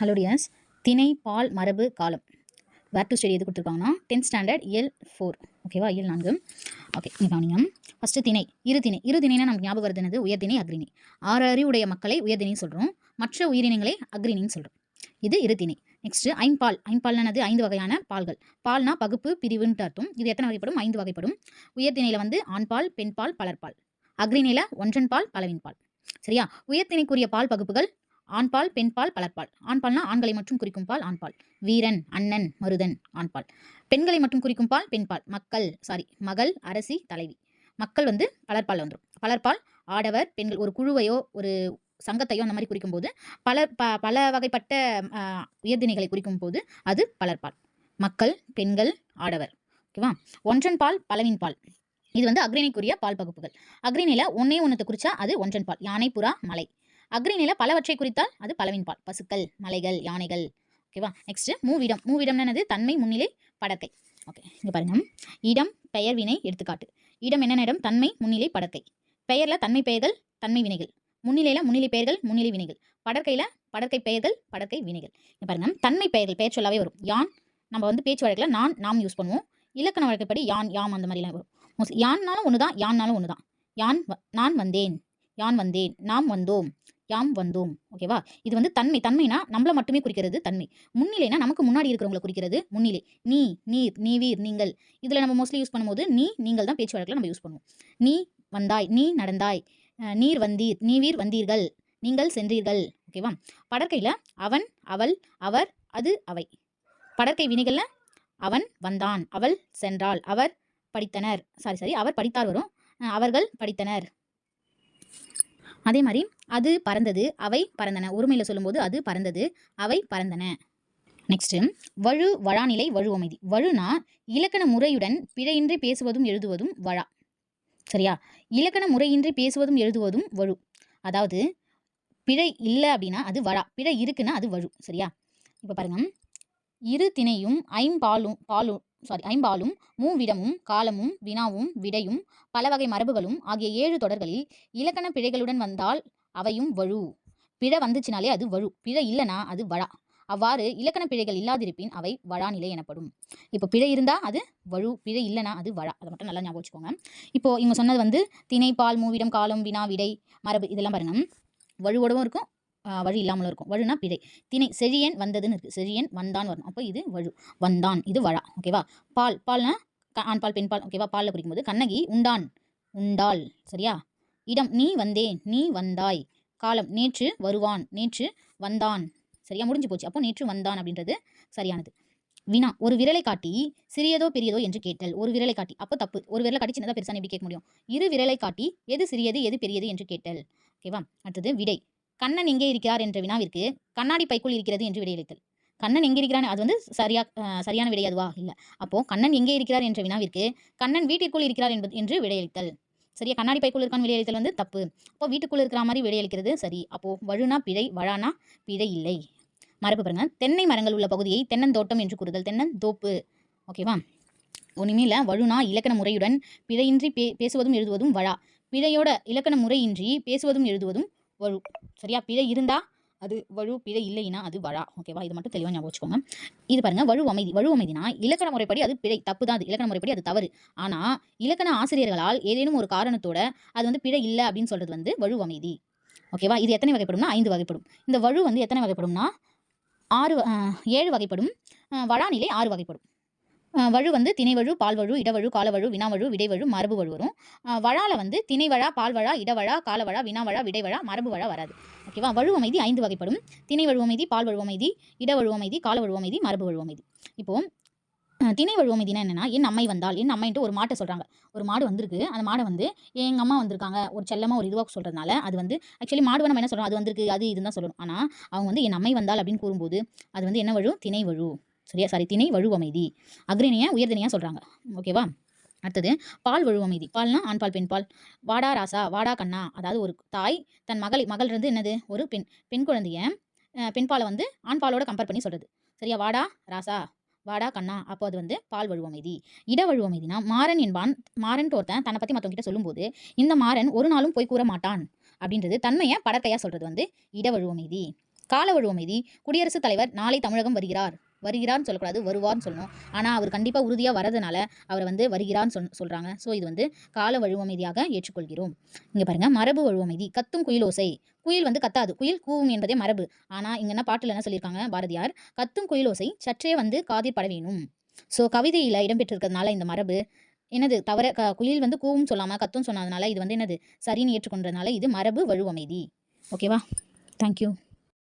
Hello tears திணை பால் மரபு காலம். வேர் டு ஸ்டடி எது கொடுத்துருக்காங்கன்னா டென்த் ஸ்டாண்டர்ட் இயல் ஃபோர் ஓகேவா இயல் நான்கு. ஓகே நீ ஃபஸ்ட்டு திணை இரு திணை. இரு திணைனா நமக்கு ஞாபகம் வருது என்னது? உயர்திணை அக்ரிணை. ஆறு அறிவுடைய மக்களை உயர்திணைன்னு சொல்கிறோம் மற்ற உயிரினங்களை அக்ரிணின்னு சொல்கிறோம் இது இரு திணை. நெக்ஸ்ட்டு ஐம்பால். ஐம்பால்னது ஐந்து வகையான பால்கள். பால்னா பகுப்பு பிரிவுன்ட்டு அர்த்தம். இது எத்தனை வகைப்படும்? ஐந்து வகைப்படும். உயர்திணையில் வந்து ஆண்பால் பெண்பால் பலர்பால். அக்ரிணையில் ஒன்றன் பால் பலவின் பால். சரியா? உயர்திணைக்குரிய பால் பகுப்புகள் ஆண்பால் பெண்பால் பலர்பால். ஆண்பால்னா ஆண்களை மட்டும் குறிக்கும் பால் ஆண்பால். வீரன் அண்ணன் மருதன் ஆண்பால். பெண்களை மட்டும் குறிக்கும் பால் பெண்பால். மக்கள் சாரி மகள் அரசி தலைவி. மக்கள் வந்து பலர்பால் வந்துடும் பலர்பால் ஆடவர் பெண்கள் ஒரு குழுவையோ ஒரு சங்கத்தையோ அந்த மாதிரி குறிக்கும்போது பல ப பல வகைப்பட்ட உயர்தினைகளை குறிக்கும் போது அது பலர்பால். மக்கள் பெண்கள் ஆடவர். ஓகேவா? ஒன்றன் பால் பலவின் பால். இது வந்து அக்ரிணைக்குரிய பால் பகுப்புகள். அக்ரிணையில் ஒன்னே ஒன்றத்தை குறிச்சா அது ஒன்றன் பால். யானை புறா மலை. அக்ரிணையில பலவற்றை குறித்தால் அது பலவின் பால். பசுக்கள் மலைகள் யானைகள். ஓகேவா நெக்ஸ்ட் மூவிடம். மூவிடம் என்னது? தன்மை முன்னிலை படக்கை ஓகே இங்கே பாருங்க. இடம் பெயர் வினை எடுத்துக்காட்டு. இடம் என்னென்ன இடம் தன்மை முன்னிலை படக்கை பெயரில் தன்மை பெயர்கள் தன்மை வினைகள். முன்னிலையில் முன்னிலை பெயர்கள் முன்னிலை வினைகள். படற்கையில் படற்கை பெயர்கள் படற்கை வினைகள். இங்கே பாருங்க. தன்மை பெயர்கள் பெயர் சொல்லாவே வரும். யான் நம்ம வந்து பேச்சு வழக்கில் நான் நாம் யூஸ் பண்ணுவோம். இலக்கண வழக்கப்படி யான் யாம் அந்த மாதிரிலாம் வரும். மோஸ்ட்லி யான்னாலும் ஒன்று தான் யான்னாலும் ஒன்று தான் யான் வ- நான் வந்தேன். யான் வந்தேன். நாம் வந்தோம். யாம் வந்தோம். ஓகேவா இது வந்து தன்மை. தன்மைனா நம்மள மட்டுமே குறிக்கிறது தன்மை. முன்னிலைனா நமக்கு முன்னாடி இருக்கிறவங்களை குறிக்கிறது முன்னிலை. நீ நீர் நீவீர் நீங்கள். இதில் நம்ம மோஸ்ட்லி யூஸ் பண்ணும்போது நீ நீங்கள் தான் பேச்சு வழக்கில் நம்ம யூஸ் பண்ணுவோம். நீ வந்தாய். நீ நடந்தாய். நீர் வந்தீர். நீவீர் வந்தீர்கள். நீங்கள் சென்றீர்கள். ஓகேவா படற்கையில் அவன் அவள் அவர் அது அவை. படற்கை வினைகளில் அவன் வந்தான். அவள் சென்றாள். அவர் படித்தனர். சாரி சாரி அவர் படித்தார் வரும். அவர்கள் படித்தனர். அதே மாதிரி அது பறந்தது அவை பறந்தன. ஒருமையில் சொல்லும்போது அது பறந்தது அவை பறந்தன. நெக்ஸ்ட்டு வழு வழாநிலை வழு அமைதி. வழுனா இலக்கண முறையுடன் பிழையின்றி பேசுவதும் எழுதுவதும் வழா. சரியா? இலக்கண முறையின்றி பேசுவதும் எழுதுவதும் வழு. அதாவது பிழை இல்லை அப்படின்னா அது வழா. பிழை இருக்குன்னா அது வழு. சரியா? இப்போ பாருங்க. இரு திணையும் ஐம்பாலும் பாலும் சாரி ஐம்பாலும் மூவிடமும் காலமும் வினாவும் விடையும் பல வகை மரபுகளும் ஆகிய ஏழு தொடர்களில் இலக்கண பிழைகளுடன் வந்தால் அவையும் வழு. பிழை வந்துச்சுனாலே அது வழு. பிழை இல்லைனா அது வழா. அவ்வாறு இலக்கண பிழைகள் இல்லாதிருப்பின் அவை வழா நிலை எனப்படும். இப்போ பிழை இருந்தால் அது வழு பிழை இல்லைனா அது வழா. அதை மட்டும் நல்லா ஞாபகம் வச்சுக்கோங்க. இப்போது இவங்க சொன்னது வந்து திணைப்பால் மூவிடம் காலம் வினா விடை மரபு இதெல்லாம் பாருங்க. வழுவோடவும் இருக்கும் வழி இல்லாமலும் இருக்கும். வழுனா பிழை. திணை செழியன் வந்ததுன்னு இருக்குது செழியன் வந்தான் வரணும். அப்போ இது வழு. வந்தான் இது வழா. ஓகேவா பால் பால்னா ஆண்பால் ஆண் பால் ஓகேவா பாலில் குறிக்கும்போது கண்ணகி உண்டான் உண்டாள். சரியா? இடம் நீ வந்தேன். நீ வந்தாய். காலம் நேற்று வருவான். நேற்று வந்தான். சரியா? முடிஞ்சு போச்சு. அப்போ நேற்று வந்தான் அப்படின்றது சரியானது. வினா ஒரு விரலை காட்டி சிறியதோ பெரியதோ என்று கேட்டல். ஒரு விரலை காட்டி. அப்போ தப்பு. ஒரு விரலை காட்டி சின்னதாக பெருசாக எப்படி கேட்க முடியும். இரு விரலை காட்டி எது சிறியது எது பெரியது என்று கேட்டல். ஓகேவா அடுத்தது விடை. கண்ணன் எங்கே இருக்கிறார் என்ற வினாவிற்கு கண்ணாடி பைக்குள் இருக்கிறது என்று விடையளித்தல். கண்ணன் எங்கே இருக்கிறான்? அது வந்து சரியா சரியான விடை அதுவா? இல்லை. அப்போ கண்ணன் எங்கே இருக்கிறார்? என்ற வினாவிற்கு கண்ணன் வீட்டிற்குள் இருக்கிறார் என்பது என்று விடையளித்தல். சரியா? கண்ணாடி பைக்குள் இருக்கான் விடையளித்தல் வந்து தப்பு. அப்போ வீட்டுக்குள் இருக்கிற மாதிரி விடையளிக்கிறது சரி. அப்போ வழுனா பிழை வழானா பிழை இல்லை. மரபு பாருங்க. தென்னை மரங்கள் உள்ள பகுதியை தென்னந்தோட்டம் என்று கூறுதல். தென்னந்தோப்பு. ஓகேவா? ஒன்றுமே இல்லை. வழுனா இலக்கண முறையுடன் பிழையின்றி பே பேசுவதும் எழுதுவதும் வழா. பிழையோட இலக்கண முறையின்றி பேசுவதும் எழுதுவதும் வழு சரியா பிழை இருந்தால் அது வழு பிழை இல்லைன்னா அது வழா. ஓகேவா இது மட்டும் தெளிவாக ஞாபகம் வச்சுக்கோங்க. இது பாருங்க வழு அமைதி வழு அமைதினா இலக்கண முறைப்படி அது பிழை தப்பு தான் அது. இலக்கண முறைப்படி அது தவறு. ஆனால் இலக்கண ஆசிரியர்களால் ஏதேனும் ஒரு காரணத்தோட அது வந்து பிழை இல்லை அப்படின்னு சொல்கிறது வந்து வழு அமைதி. ஓகேவா இது எத்தனை வகைப்படும்னா ஐந்து வகைப்படும். இந்த வழு வந்து எத்தனை வகைப்படும்னா ஆறு ஏழு வகைப்படும். வடாநிலை ஆறு வகைப்படும். வழு வந்து திணைவழு பால்வழு இடவழு காலவழு வினாவழு விடைவழு மரபு வழு வரும் வழால வந்து திணைவழா பால்வழா இடவழா காலவழா வினாவழா விடைவழா மரபு வழா வராது ஓகேவா வழு அமைதி ஐந்து வகைப்படும். திணைவழு அமைதி பால்வழு அமைதி இடவழு அமைதி காலவழு அமைதி மரபு வழு அமைதி. இப்போ திணை வழு அமைதினா என்னன்னா என் அம்மை வந்தால் என் அம்மைன்ட்டு ஒரு மாட்டை சொல்றாங்க. ஒரு மாடு வந்திருக்கு. அந்த மாடை வந்து எங்க அம்மா வந்திருக்காங்க. ஒரு செல்லமா ஒரு இதுவாக சொல்றதுனால அது வந்து ஆக்சுவலி மாடு நம்ம என்ன சொல்றோம்? அது வந்திருக்கு அது இதுன்னு தான் சொல்லணும். ஆனா அவங்க வந்து என் அம்மை வந்தால் அப்படின்னு கூறும்போது அது வந்து என்ன வழு? திணை வழு சரியா? சாரி திணை வழுவமைதி. அக்ரிணியா உயர்திணையா சொல்றாங்க. ஓகேவா அடுத்தது பால் வழுவமைதி. பால்னா ஆண்பால் பெண்பால் வாடா ராசா வாடா கண்ணா. அதாவது ஒரு தாய் தன் மகள் மகள் இருந்து என்னது? ஒரு பெண் பெண் குழந்தைய பெண்பாலை வந்து ஆண்பாலோட கம்பேர் பண்ணி சொல்றது. சரியா? வாடா ராசா வாடா கண்ணா. அப்போ அது வந்து பால் வழுவமைதி. இட வழுவமைதினா மாறன் என்பான் மாறன் ஒருத்தன் தன்னை பற்றி மற்றவங்கிட்ட சொல்லும்போது இந்த மாறன் ஒரு நாளும் போய் கூற மாட்டான். அப்படின்றது தன்மையை படற்கையாக சொல்றது வந்து இட வழுவமைதி. கால வழுவமைதி. குடியரசுத் தலைவர் நாளை தமிழகம் வருகிறார். வருகிறான்னு சொல்லக்கூடாது வருவான்னு சொல்லணும். ஆனால் அவர் கண்டிப்பாக உறுதியாக வரதுனால அவரை வந்து வருகிறான்னு சொல் சொல்கிறாங்க ஸோ இது வந்து கால வழுவமைதியாக ஏற்றுக்கொள்கிறோம். இங்கே பாருங்க மரபு வழுவமைதி கத்தும் குயிலோசை குயில் வந்து கத்தாது. குயில் கூவும் என்பதே மரபு. ஆனால் இங்கே என்ன பாட்டில் என்ன சொல்லியிருக்காங்க பாரதியார்? கத்தும் குயிலோசை சற்றே வந்து காதில் பட வேணும். ஸோ கவிதையில் இடம்பெற்றிருக்கிறதுனால இந்த மரபு என்னது தவிர க குயில் வந்து கூவும் சொல்லாமல் கத்தும் சொன்னதுனால இது வந்து என்னது சரின்னு ஏற்றுக்கொண்டதுனால இது மரபு வழுவமைதி. ஓகேவா தேங்க்யூ